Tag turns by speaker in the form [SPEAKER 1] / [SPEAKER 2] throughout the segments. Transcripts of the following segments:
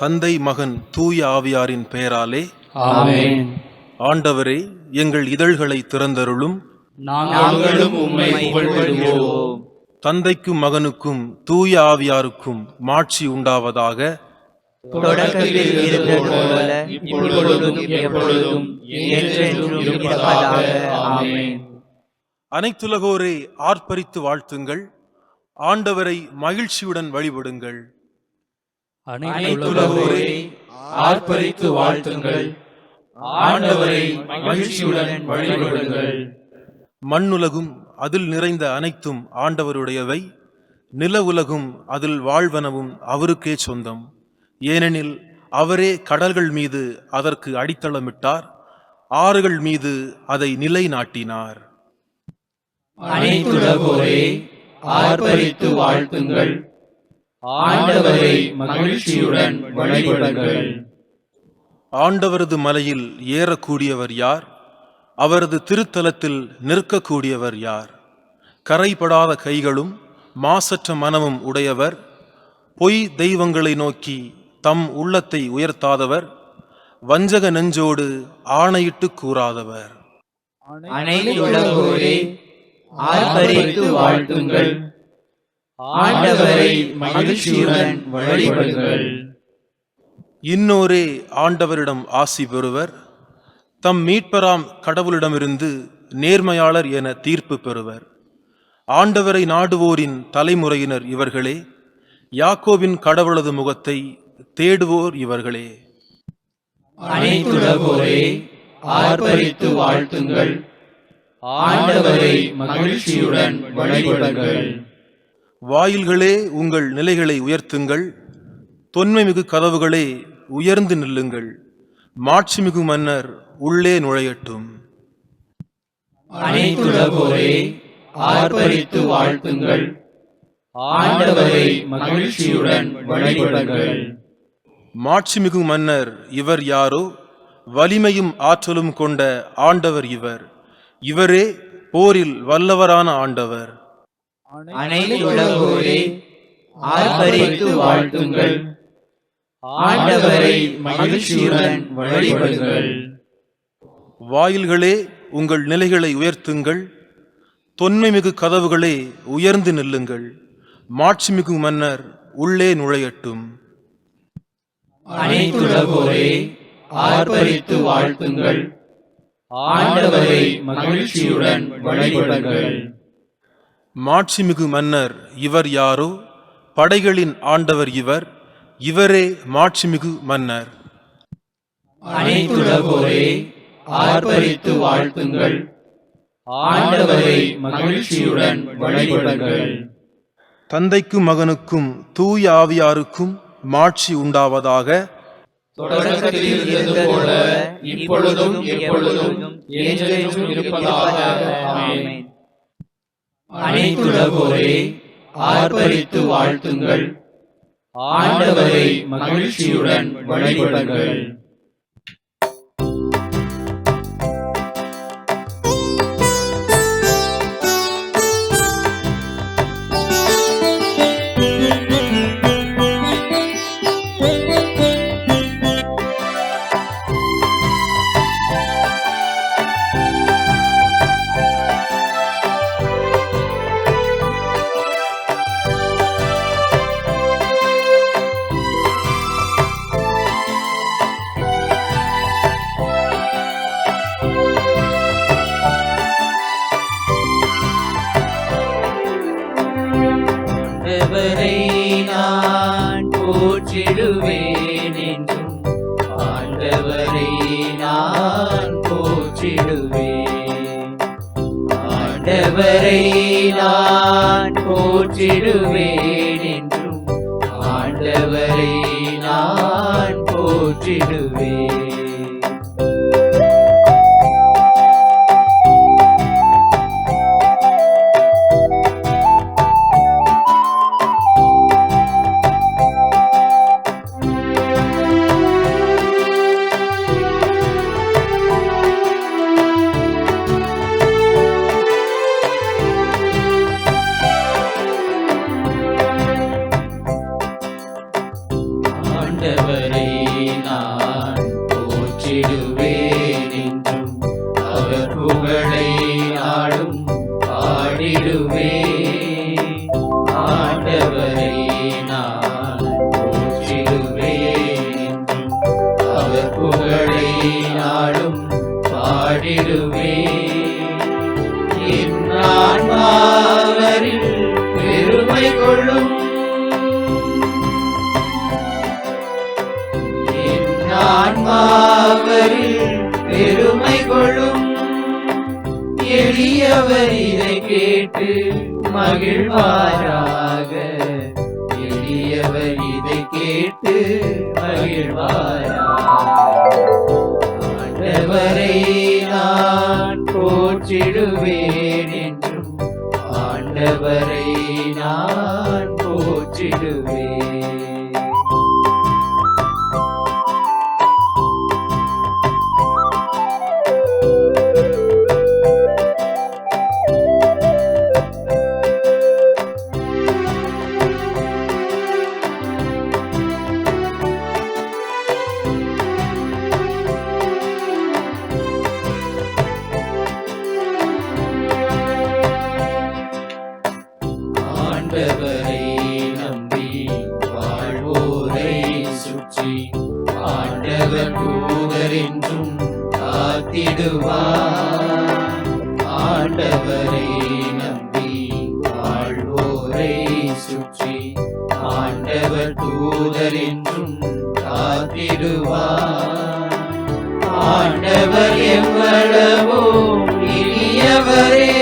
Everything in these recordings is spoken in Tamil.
[SPEAKER 1] தந்தை மகன் தூய ஆவியாரின் பெயராலே ஆண்டவரே எங்கள் இதழ்களை திறந்தருளும்.
[SPEAKER 2] நாங்களும் உம்மை புகழ்வோம்
[SPEAKER 1] தந்தைக்கும் மகனுக்கும் தூய ஆவியாருக்கும் மாட்சி உண்டாவதாக. அனைத்துலகோரே ஆர்ப்பரித்து வாழ்த்துங்கள். ஆண்டவரை மகிழ்ச்சியுடன் வழிபடுங்கள்.
[SPEAKER 2] அனைத்துலகோரே ஆர்ப்பரித்து வாழ்த்துங்கள். ஆண்டவரை மகிழ்ச்சியுடன் வழிபடுங்கள்.
[SPEAKER 1] மண்ணுலகும் அதில் நிறைந்த அனைத்தும் ஆண்டவருடையவை. நில உலகும் அதில் வாழ்வனவும் அவருக்கே சொந்தம். ஏனெனில் அவரே கடல்கள் மீது அதற்கு அடித்தளமிட்டார். ஆறுகள் மீது அதை நிலைநாட்டினார்.
[SPEAKER 2] அனைத்துலகோரே ஆர்ப்பரித்து வாழ்த்துங்கள். ஆண்டவரை மகிழ்ச்சியுடன் வழிபடுங்கள்.
[SPEAKER 1] ஆண்டவரது மலையில் ஏறக்கூடியவர் யார்? அவரது திருத்தலத்தில் நிற்கக்கூடியவர் யார்? கரைபடாத கைகளும் மாசற்ற மனமும் உடையவர். பொய் தெய்வங்களை நோக்கி தம் உள்ளத்தை உயர்த்தாதவர். வஞ்சக நெஞ்சோடு ஆணையிட்டு கூறாதவர்.
[SPEAKER 2] வாழ்த்துங்கள். ஆண்டவரை மகிழ்ச்சியுடன் வழிபடுங்கள்.
[SPEAKER 1] இன்னோரே ஆண்டவரிடம் ஆசி பெறுவர். தம் மீட்பராம் கடவுளிடமிருந்து நேர்மையாளர் என தீர்ப்பு பெறுவர். ஆண்டவரை நாடுவோரின் தலைமுறையினர் இவர்களே யாக்கோபின் கடவுளது முகத்தை தேடுவோர் இவர்களே.
[SPEAKER 2] அனைத்துலகோரே ஆர்ப்பரித்து வாழ்த்துங்கள். ஆண்டவரை மகிழ்ச்சியுடன் வழிபடுங்கள்.
[SPEAKER 1] வாயில்களே உங்கள் நிலைகளை உயர்த்துங்கள். தொன்மைமிகு கதவுகளே உயர்ந்து நில்லுங்கள். மாட்சிமிகு மன்னர் உள்ளே நுழையட்டும்.
[SPEAKER 2] அனைத்துலகோரே ஆர்ப்பரித்து வாழ்த்துங்கள். ஆண்டவரை மகிழ்ச்சியுடன் வழிபடுங்கள்.
[SPEAKER 1] மாட்சிமிகு மன்னர் இவர் யாரோ? வலிமையும் ஆற்றலும் கொண்ட ஆண்டவர் இவர். இவரே போரில் வல்லவரான ஆண்டவர்.
[SPEAKER 3] அனைத்துலகோரே ஆர்ப்பரித்து
[SPEAKER 2] வாழ்த்துங்கள். ஆண்டவரை மகிழ்ச்சியுடன் வழிபடுங்கள்.
[SPEAKER 1] வாயில்களே உங்கள் நிலைகளை உயர்த்துங்கள். தொன்மைமிகு கதவுகளே உயர்ந்து நில்லுங்கள். மாட்சிமிகு மன்னர் உள்ளே நுழையட்டும்.
[SPEAKER 2] அனைத்துலகோரே ஆர்ப்பரித்து வாழ்த்துங்கள். ஆண்டவரை மகிழ்ச்சியுடன் வழிபடுங்கள்.
[SPEAKER 1] மாட்சிமிகு மன்னர் இவர் யாரோ? படைகளின் ஆண்டவர் இவர். இவரே மாட்சிமிகு மன்னர்.
[SPEAKER 2] அனைத்துலகோரே ஆர்ப்பரித்து வாழ்த்துங்கள். ஆண்டவரை மகிழ்ச்சியுடன் வழிபடுங்கள்.
[SPEAKER 1] தந்தைக்கும் மகனுக்கும் தூய ஆவியாருக்கும் மாட்சி உண்டாவதாக.
[SPEAKER 2] தொடக்கத்தில் இருந்தது போல இப்பொழுதும் எப்பொழுதும் என்றென்றும் இருப்பதாக. ஆமென். அனைத்துலகோரே ஆர்ப்பரித்து வாழ்த்துங்கள். ஆண்டவரை மகிழ்ச்சியுடன் வழிபடுங்கள். மகிழ்வாராக. எளியவர் இதை கேட்டு மகிழ்வாராக. நான் போற்றிடுவேன் என்றும் ஆண்டவரை நான் போற்றிடுவேன். அவர் தூதர் என்றும் காத்திடுவார். ஆண்டவரை நம்பி வாழ்வோரை சுற்றி ஆண்டவர் தூதர் என்றும் காத்திடுவார். ஆண்டவர் எவ்வளவோ இனியவரே.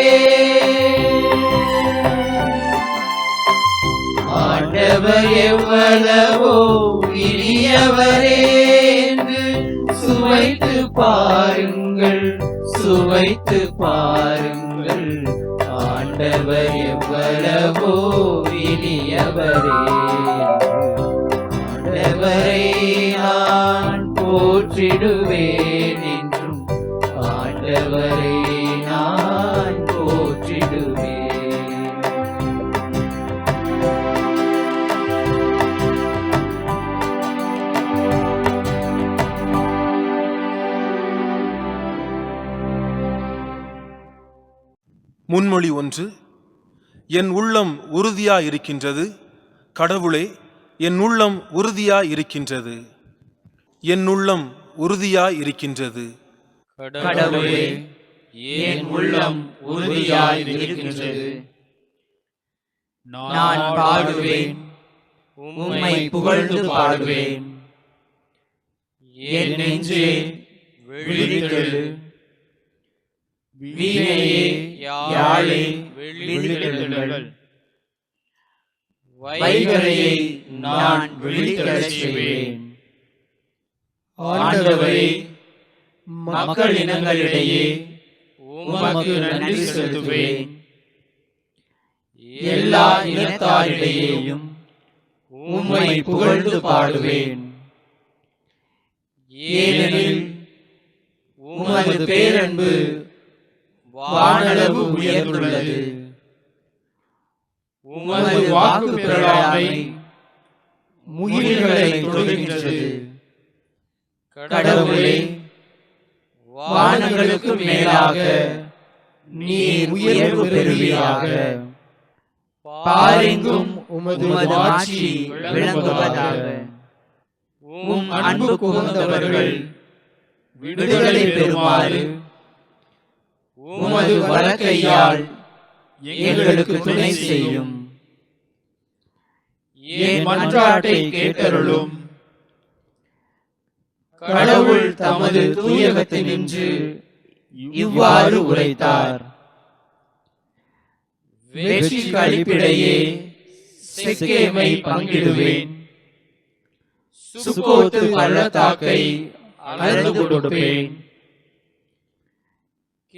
[SPEAKER 2] ஆண்டவர் எவ்வளவோ இனியவரே. பாருங்கள் சுவைத்து பாருங்கள். ஆண்டவர் எவ்வளவோ இனியவரே. ஆண்டவரை நான் போற்றிடுவேன்.
[SPEAKER 1] முன்மொழி ஒன்று. என் உள்ளம் உறுதியாயிருக்கின்றது. கடவுளே என் உள்ளம் உறுதியாயிருக்கின்றது. என் உள்ளம் உறுதியாயிருக்கின்றது.
[SPEAKER 2] கடவுளே என் உள்ளம் உறுதியாய் இருக்கின்றது நான் பாடுவேன் உம்மை புகழ்ந்து பாடுவேன். என் நெஞ்சே விழித்தெழு. வீணையே யாழே விழித்தெழுங்கள். வைகரையை நான் விழித்தெழச் செய்வேன். ஆண்டவரே மக்கள் இனங்களிடையே உமக்கு நன்றி செலுத்துவேன். எல்லா இனத்தாரிடையேயும் உம்மை புகழ்ந்து பாடுவேன். ஏனெனில் உமது பேரன்பு வானளவு உயர்ந்துள்ளது. உமது வாக்கு பிறழாமை முகில்களை தொடுகின்றது கடவுளே வானங்களுக்கு மேலாக நீர் உயர்வு பெறுவீராக. பாரெங்கும் உமது ஆட்சி விளங்குவதாக. உம் அன்பு புகுந்தவர்கள் விடுதலை பெறுமாறு உமது வழக்கையால் எங்களுக்கு துணை செய்யும். என் மன்றாட்டை கேட்டருளும்? கடவுள் தமது தூயகத்தினின்று இவ்வாறு உரைத்தார். வெற்றி கழிப்பிடையே சிக்கேமை பங்கிடுவேன். சுக்கோத்து பள்ளத்தாக்கை அளந்து கொடுப்பேன்.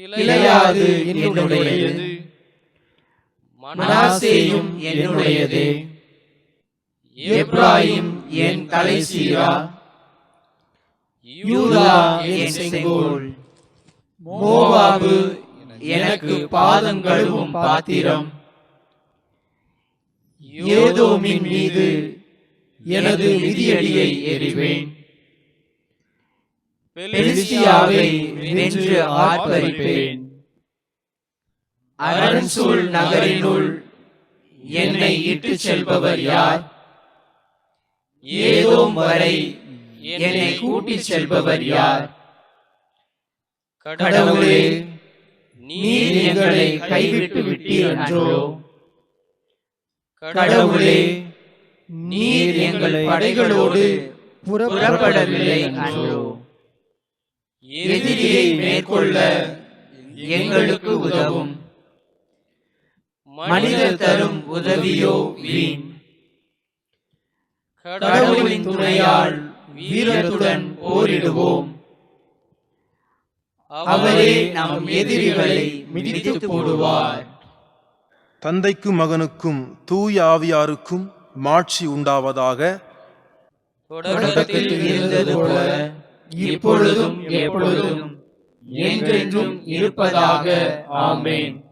[SPEAKER 2] கிளையாது என்னுடையது. மனாசேயும் என்னுடையதே. எப்ராயிம் என் தலைசீரா. யூதா என் செங்கோல். மோவாபு எனக்கு பாதம் கழுவும் பாத்திரம். ஏதோமின் மீது எனது மிதியடியை எறிவேன். பெலிஸ்தியாவை வென்று ஆர்ப்பரிப்பேன். அரண்சூழ் நகரினுள் என்னை இட்டுச் செல்பவர் யார்? ஏதோம் வரை என்னை கூட்டிச் செல்பவர் யார்? கடவுளே நீர் எங்களை கைவிட்டு விட்டீர் அன்றோ? கடவுளே நீர் எங்கள் படைகளோடு புறப்படவில்லை அன்றோ? எதிரியை மேற்கொள்ள எங்களுக்கு உதவும். மனிதர் தரும் உதவியோ வீண். கடவுளின் துணையால் வீரத்துடன் போரிடுவோம். அவரே நம் எதிரிகளை மிதித்து போடுவார்.
[SPEAKER 1] தந்தைக்கும் மகனுக்கும் தூய ஆவியாருக்கும் மாட்சி உண்டாவதாக
[SPEAKER 2] தொடக்கத்தில் இருந்தது போல. இப்பொழுதும் எப்பொழுதும் என்றென்றும் இருப்பதாக. ஆமென்.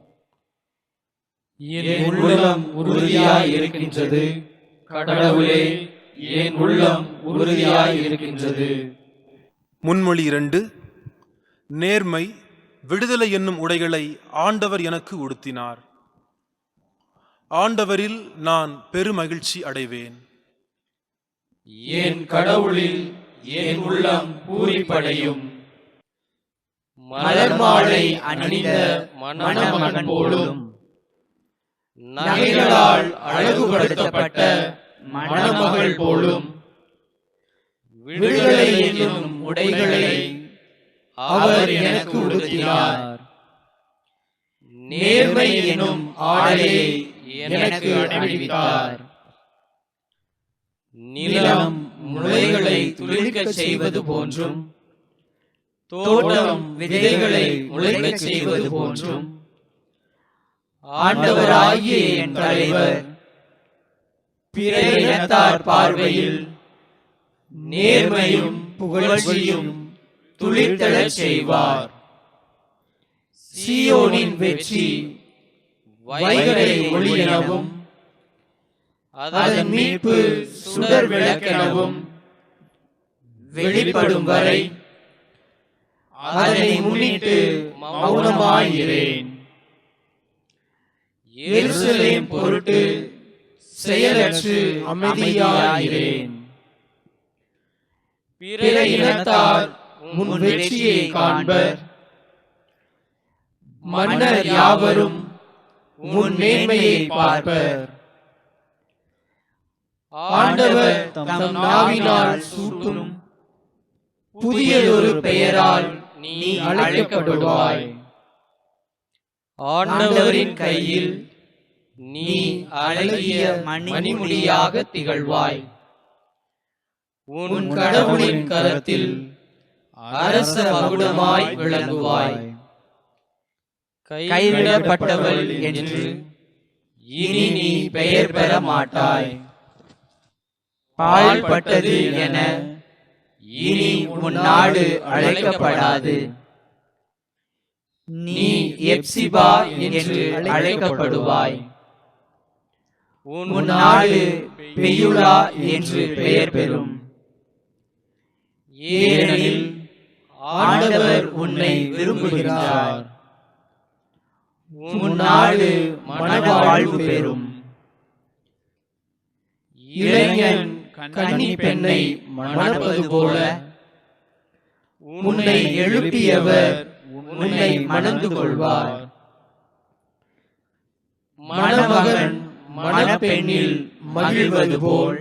[SPEAKER 2] என் உள்ளம் உறுதியாய் இருக்கின்றது கடவுளே என் உள்ளம் உறுதியாய் இருக்கின்றது
[SPEAKER 1] முன்மொழி இரண்டு. நேர்மை விடுதலை என்னும் உடைகளை ஆண்டவர் எனக்கு உடுத்தினார். ஆண்டவரில் நான் பெருமகிழ்ச்சி அடைவேன்.
[SPEAKER 2] என் கடவுளில் என் உள்ளம் பூரிப்படையும். மலர் மாலை அணிந்த மணமகன் போலும். நகைகளால் அழகுபடுத்தப்பட்ட மணமகள் போலும். விடுதலை என்னும் உடைகளை அவர் எனக்கு உடுத்தினார். நேர்மை எனும் ஆடையை எனக்கு அணிவித்தார். நிலம் முளைகளை துளிர்க்கச் செய்வது போன்றும் தோட்டம் விதைகளை முளைக்கச் செய்வது போன்றும். ஆண்டவராகிய என் தலைவர் பிற இனத்தார் பார்வையில் நேர்மையும் புகழ்ச்சியும் துளிர்த்தெழச் செய்வார். சீயோனின் வெற்றி வைகரை ஒளி எனவும் அதன் மீட்பு சுடர் விளக்கெனவும் வெளிப்படும் வரை அதனை முன்னிட்டு எருசலேம் பொருட்டு செயலற்று அமைதியாயிரேன் பிற இனத்தார் உன் வெற்றியை காண்பர். மன்னர் யாவரும் உன் மேன்மையை பார்ப்பர். ஆண்டவர் தம் நாவினால் சூட்டும் புதியதொரு பெயரால் நீ அழைக்கப்படுவாய். ஆண்டவரின் கையில் நீ அழகிய மணிமுடியாக திகழ்வாய். உன் கடவுளின் கரத்தில் அரச மகுடமாய் விளங்குவாய். கைவிடப்பட்டவள் என்று இனி நீ பெயர் பெற மாட்டாய். பால் பட்டது என இனி உன் நாடு அழைக்கப்படாது. நீ எப்சிபா என்று அழைக்கப்படுவாய். உன் நாடு பெயுலா என்று பெயர் பெறும். ஏனெனில் ஆண்டவர் உன்னை விரும்புகிறார் உன் நாடு மனவாழ்வு பெறும். இளைஞன் கன்னி பெண்ணை மணப்பது போல உன்னை எழுப்பியவர் உன்னை மணந்து கொள்வார். மணமகன் மணப்பெண்ணில் மகிழ்வது போல்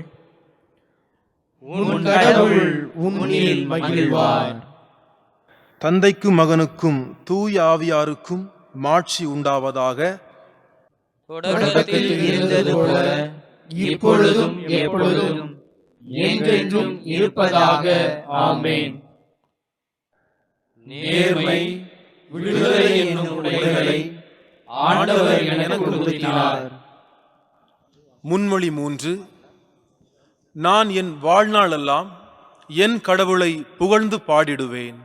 [SPEAKER 2] உன் கடவுள் உன்னில் மகிழ்வார்.
[SPEAKER 1] தந்தைக்கும் மகனுக்கும் தூய ஆவியாருக்கும் மாட்சி உண்டாவதாக
[SPEAKER 2] தொடக்கத்தில் இருந்தது போல இப்பொழுதும் எப்பொழுதும் என்றென்றும் இருப்பதாக. ஆமேன். நேர்மை விடுதலை என்னும் உடைகளை ஆண்டவர் எனக்கு
[SPEAKER 1] முன்மொழி மூன்று. நான் என் வாழ்நாளெல்லாம் என் கடவுளை புகழ்ந்து பாடிடுவேன்.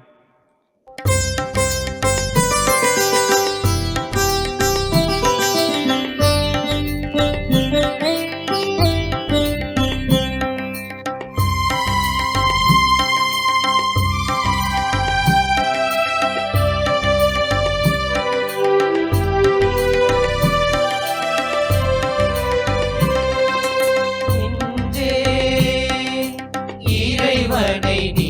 [SPEAKER 2] இறைவனை நீ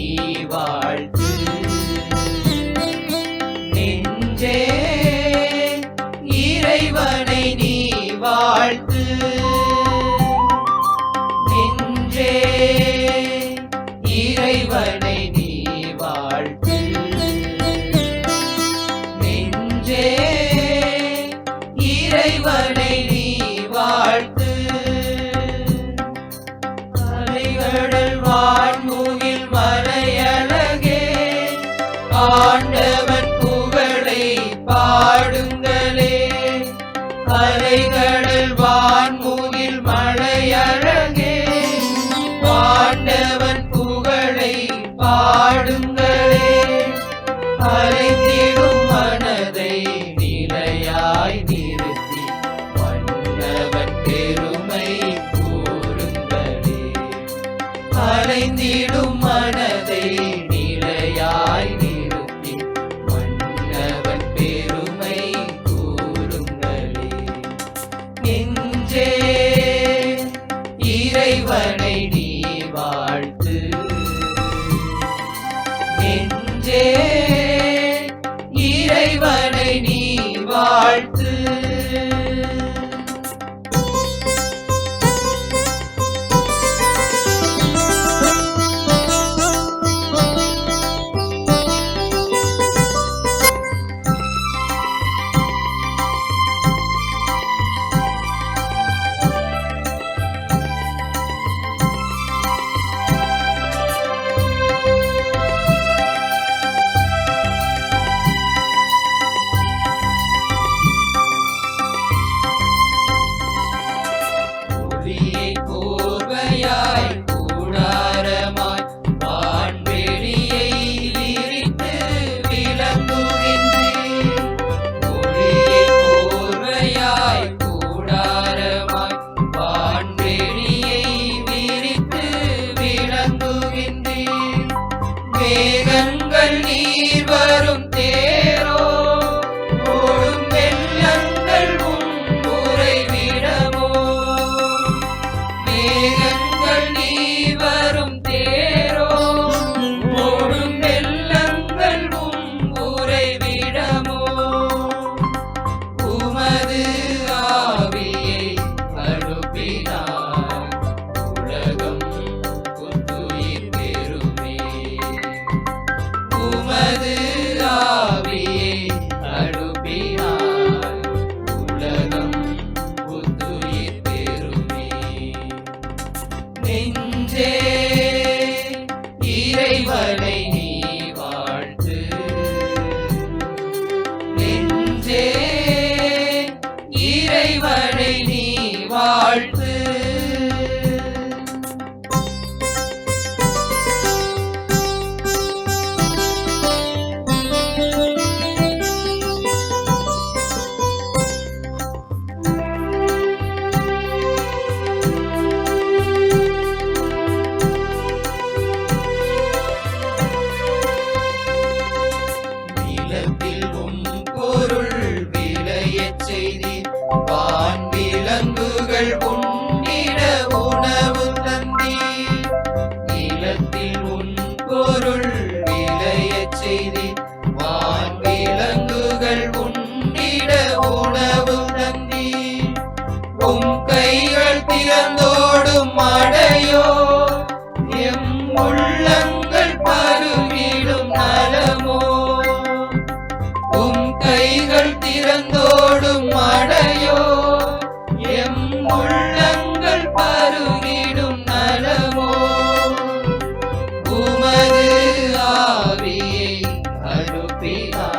[SPEAKER 2] Be up.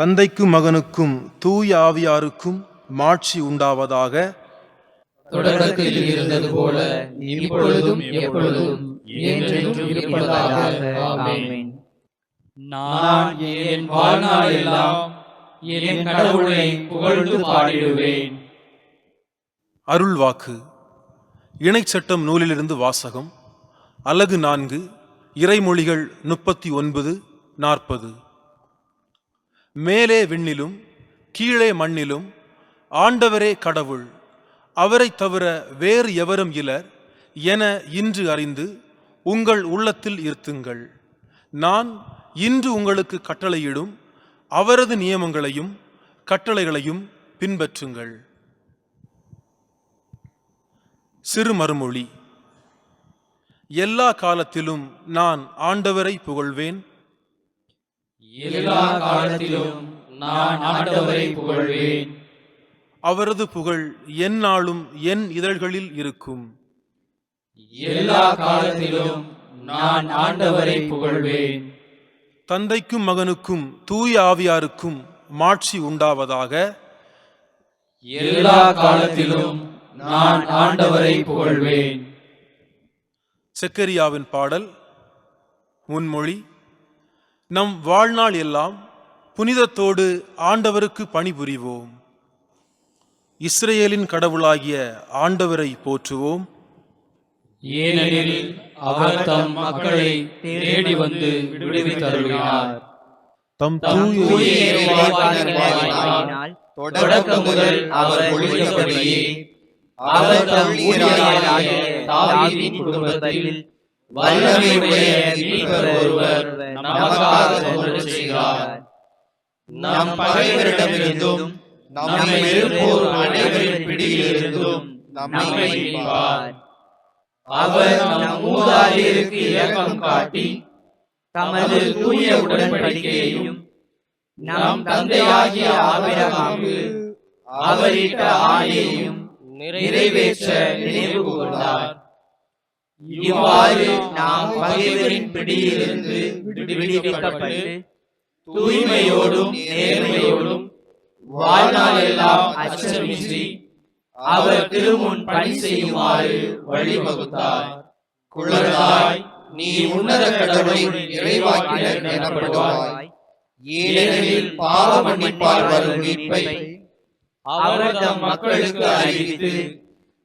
[SPEAKER 1] தந்தைக்கும் மகனுக்கும் தூய் ஆவியாருக்கும் மாட்சி உண்டாவதாக
[SPEAKER 3] தொடக்கத்தில் இருந்தது போல இப்பொழுதும் எப்பொழுதும் என்றென்றும்
[SPEAKER 2] அருள்
[SPEAKER 1] வாக்கு இணைச்சட்டம் நூலிலிருந்து வாசகம். அலகு நான்கு. இறைமொழிகள் முப்பத்தி ஒன்பது நாற்பது. மேலே விண்ணிலும் கீழே மண்ணிலும் ஆண்டவரே கடவுள் அவரைத் தவிர வேறு எவரும் இலர் என இன்று அறிந்து உங்கள் உள்ளத்தில் இருத்துங்கள். நான் இன்று உங்களுக்கு கட்டளையிடும் அவரது நியமங்களையும் கட்டளைகளையும் பின்பற்றுங்கள். சிறு மறுமொழி எல்லா காலத்திலும் நான் ஆண்டவரை புகழ்வேன்
[SPEAKER 2] எல்லா காலத்திலும் நான் ஆண்டவரை புகழ்வேன்.
[SPEAKER 1] அவரது புகழ் எந்நாளும் என் இதழ்களில் இருக்கும்.
[SPEAKER 2] எல்லா காலத்திலும் நான் ஆண்டவரை புகழ்வேன்.
[SPEAKER 1] தந்தைக்கும் மகனுக்கும் தூய ஆவியாருக்கும் மாட்சி உண்டாவதாக.
[SPEAKER 2] எல்லா காலத்திலும் நான் ஆண்டவரை புகழ்வேன்.
[SPEAKER 1] செக்கரியாவின் பாடல் முன்மொழி நம் வாழ்நாள் எல்லாம் புனிதத்தோடு ஆண்டவருக்கு பணிபுரிவோம். இஸ்ரேலின் கடவுளாகிய ஆண்டவரை போற்றுவோம்.
[SPEAKER 2] ஏனெனில் அவர் தம் மக்களை தேடி வந்து விடுவித்தருளினார்
[SPEAKER 1] தம்
[SPEAKER 2] தொடக்கம் முதல் அவர் ஒழித்தபடியே அவர் தம் ஊழியராகிய தாவீதின் குடும்பத்தில் வல்லமையுடைய மீட்பர் ஒருவர் நமக்காக தோன்றச் செய்கிறார். நம் பகைவரிடமிருந்தும் நம்மை எதிர்ப்போர் அனைவரின் பிடியிலிருந்தும் நம்மை மீட்பார் அவர் நம் மூதாதையருக்கு காட்டி தமது தூய உடன்படிக்கையையும் நம் தந்தையாகிய ஆபிரகாமுக்கு அவரிட்ட ஆணையையும் நிறைவேற்ற நினைவு கூர்ந்தார். இவ்வாறு நாம் பகைவரின் பிடியிலிருந்து விடுவிக்கப்பட்டு தூய்மையோடும் நேர்மையோடும் வாழ்நாளெல்லாம் அச்சமின்றி அவர் திருமுன் பணி செய்யுமாறு வழிவகுத்தார். குழந்தாய் நீ உன்னத கடவுளின் இறைவாக்கினர் எனப்படுவாய். ஏனெனில் பாவ மன்னிப்பால் வரும் மீட்பை அவர் தம் மக்களுக்கு அறிவித்து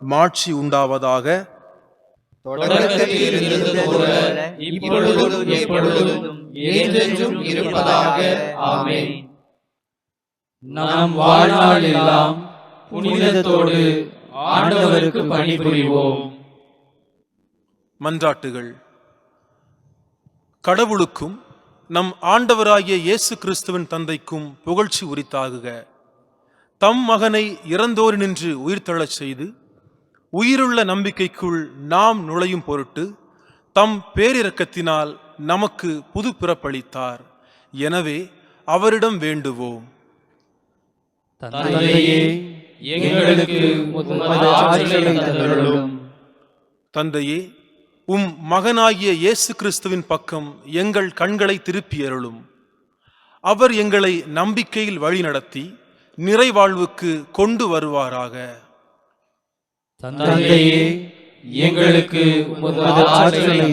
[SPEAKER 1] மாட்சி உண்டாவதாக.
[SPEAKER 2] நாம் வாழ்நாள் எல்லாம் புனிதத்தோடு ஆண்டவருக்கு பணிபுரிவோம்.
[SPEAKER 1] மன்றாட்டுகள். கடவுளுக்கும் நம் ஆண்டவராகிய இயேசு கிறிஸ்துவின் தந்தைக்கும் புகழ்ச்சி உரித்தாகுக. தம் மகனை இறந்தோரினின்று உயிர்த்தெழச் செய்து உயிருள்ள நம்பிக்கைக்குள் நாம் நுழையும் பொருட்டு தம் பேரிரக்கத்தினால் நமக்கு புது பிறப்பளித்தார். எனவே அவரிடம் வேண்டுவோம்.
[SPEAKER 2] தந்தையே
[SPEAKER 1] உம் மகனாகிய இயேசு கிறிஸ்துவின் பக்கம் எங்கள் கண்களை திருப்பியருளும் அவர் எங்களை நம்பிக்கையில் வழிநடத்தி நிறைவாழ்வுக்கு கொண்டு வருவாராக.
[SPEAKER 2] தந்தையே எங்களுக்கு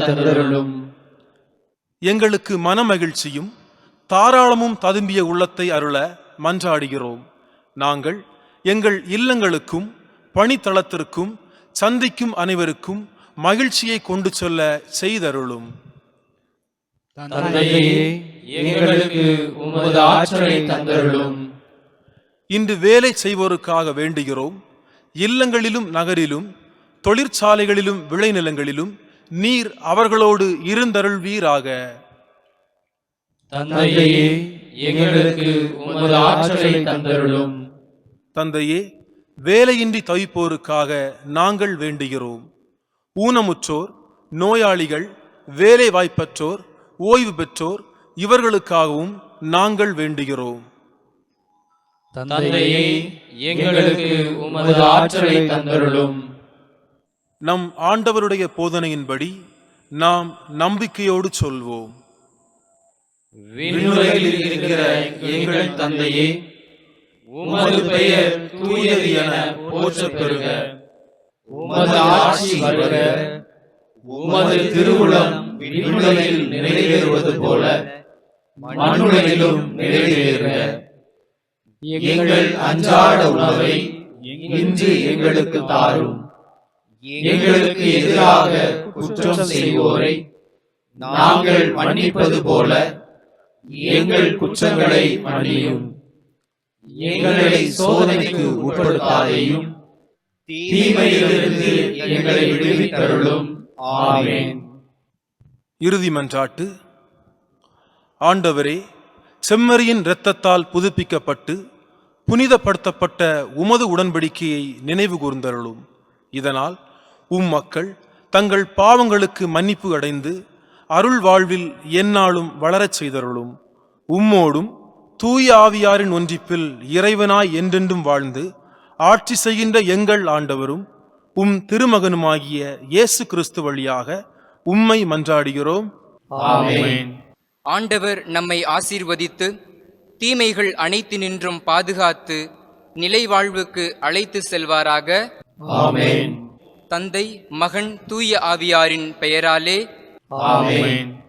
[SPEAKER 2] தந்தருளும்.
[SPEAKER 1] எங்களுக்கு மனமகிழ்ச்சியும் தாராளமும் ததும்பிய உள்ளத்தை அருள மன்றாடுகிறோம். நாங்கள் எங்கள் இல்லங்களுக்கும் பணித்தளத்திற்கும் சந்திக்கும் அனைவருக்கும் மகிழ்ச்சியை கொண்டு சொல்ல செய்தருளும்.
[SPEAKER 2] எங்களுக்கு உமது ஆற்றலை தந்தருளும்.
[SPEAKER 1] இன்று வேலை செய்வோருக்காக வேண்டுகிறோம். இல்லங்களிலும் நகரிலும் தொழிற்சாலைகளிலும் விளைநிலங்களிலும் நீர் அவர்களோடு இருந்தருள்வீராக.
[SPEAKER 2] தந்தையே எங்களுக்கு உமது ஆற்றலை தந்தருளும்.
[SPEAKER 1] தந்தையே வேலையின்றி தவிப்போருக்காக நாங்கள் வேண்டுகிறோம். ஊனமுற்றோர் நோயாளிகள் வேலை வாய்ப்பற்றோர் ஓய்வு பெற்றோர் இவர்களுக்காகவும் நாங்கள் வேண்டுகிறோம்.
[SPEAKER 2] தந்தையே எங்களுக்கு உமது ஆற்றலை தந்தருளும்.
[SPEAKER 1] நம் ஆண்டவருடைய போதனையின்படி நாம் நம்பிக்கையோடு சொல்வோம்.
[SPEAKER 2] விண்ணுலகில் இருக்கிற எங்கள் தந்தையே உமது பெயர் தூயது என பெறுக உமது ஆட்சி வருக. உமது திருவுளம் விண்ணுலகில் நிறைவேறுவது போல மண்ணுலகிலும் நிறைவேறுக. எங்கள் அன்றாட உணவை இன்று எங்களுக்கு தாரும். எங்களுக்கு எதிராக குற்றம் செய்வோரை நாங்கள் மன்னிப்பது போல எங்கள் குற்றங்களை மன்னியும். எங்களை சோதனைக்கு உட்படுத்தாதையும் தீமையிலிருந்து எங்களை விடுவித்தருளும். ஆமேன்.
[SPEAKER 1] இறுதி மன்றாட்டு. ஆண்டவரே செம்மறியின் இரத்தத்தால் புதுப்பிக்கப்பட்டு புனிதப்படுத்தப்பட்ட உமது உடன்படிக்கையை நினைவு கூர்ந்தருளும். இதனால் உம் மக்கள் தங்கள் பாவங்களுக்கு மன்னிப்பு அடைந்து அருள் வாழ்வில் எந்நாளும் வளரச் செய்தருளும். உம்மோடும் தூய ஆவியாரின் ஒன்றிப்பில் இறைவனாய் என்றென்றும் வாழ்ந்து ஆட்சி செய்கின்ற எங்கள் ஆண்டவரும் உம் திருமகனுமாகிய இயேசு கிறிஸ்து வழியாக உம்மை மன்றாடுகிறோம்.
[SPEAKER 3] ஆண்டவர் நம்மை ஆசீர்வதித்து தீமைகள் அனைத்தினின்றும் பாதுகாத்து நிலை வாழ்வுக்கு அழைத்து செல்வாராக.
[SPEAKER 2] ஆமென்.
[SPEAKER 3] தந்தை மகன் தூய ஆவியாரின் பெயராலே.
[SPEAKER 2] ஆமென்.